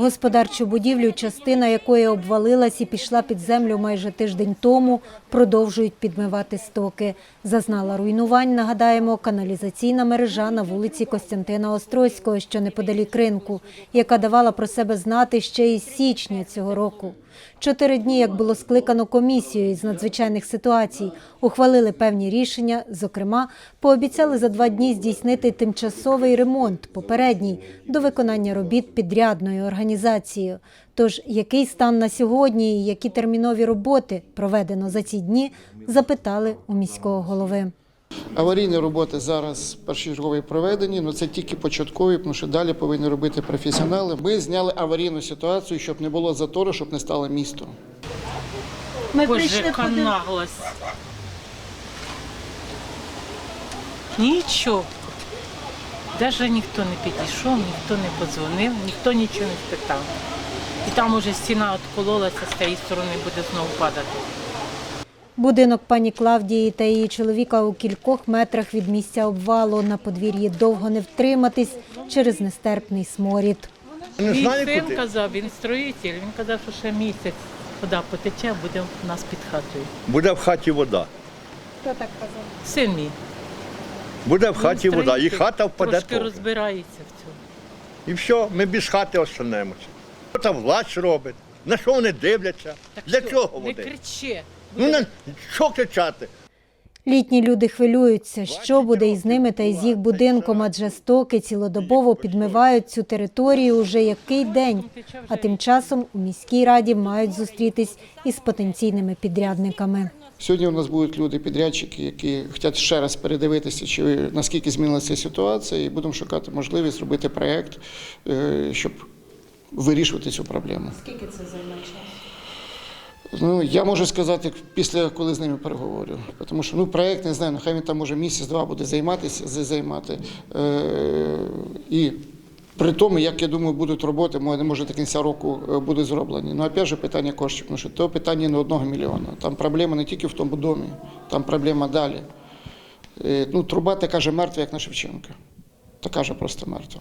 Господарчу будівлю, частина якої обвалилась і пішла під землю майже тиждень тому, продовжують підмивати стоки. Зазнала руйнувань, нагадаємо, каналізаційна мережа на вулиці Костянтина Острозького, що неподалік ринку, яка давала про себе знати ще із січня цього року. Чотири дні, як було скликано комісію із надзвичайних ситуацій, ухвалили певні рішення. Зокрема, пообіцяли за два дні здійснити тимчасовий ремонт попередній до виконання робіт підрядною організацією. Тож, який стан на сьогодні і які термінові роботи проведено за ці дні, запитали у міського голови. Аварійні роботи зараз першочергові проведені, але це тільки початкові, тому що далі повинні робити професіонали. Ми зняли аварійну ситуацію, щоб не було затору, щоб не стало місто. Ми яка наглость. Нічого. Навіть ніхто не підійшов, ніхто не подзвонив, ніхто нічого не спитав. І там уже стіна откололася, з тієї сторони буде знову падати. Будинок пані Клавдії та її чоловіка у кількох метрах від місця обвалу. На подвір'ї довго не втриматись через нестерпний сморід. Мій син казав, він строїтель, він казав, що ще місяць вода потече, буде у нас під хатою. Буде в хаті вода. Хто так Син мій. Буде в хаті вода. І хата впаде. Трошки теж. розбирається в цьому. І все, ми без хати останемося. Що там власть робить? На що вони дивляться? Так Для що, чого Не кричи. Ну на що кричати? Літні люди хвилюються, що буде із ними та із їх будинком, адже стоки цілодобово підмивають цю територію уже який день. А тим часом у міській раді мають зустрітись із потенційними підрядниками. Сьогодні у нас будуть люди-підрядчики, які хочуть ще раз передивитися, чи наскільки змінилася ситуація, і будемо шукати можливість робити проєкт, е, щоб вирішувати цю проблему. Скільки це займе часу? Ну, я можу сказати після, коли з ними переговорю. Тому що ну, проєкт, не знаю, нехай він там може місяць-два буде займатися, займати. Е, і при тому, як я думаю, будуть роботи, може, до кінця року е, будуть зроблені. Ну, опять же, питання коштів, тому що то питання не одного мільйона. Там проблема не тільки в тому домі, там проблема далі. Е, ну, труба така же мертва, як на Шевченка. Така же просто мертва.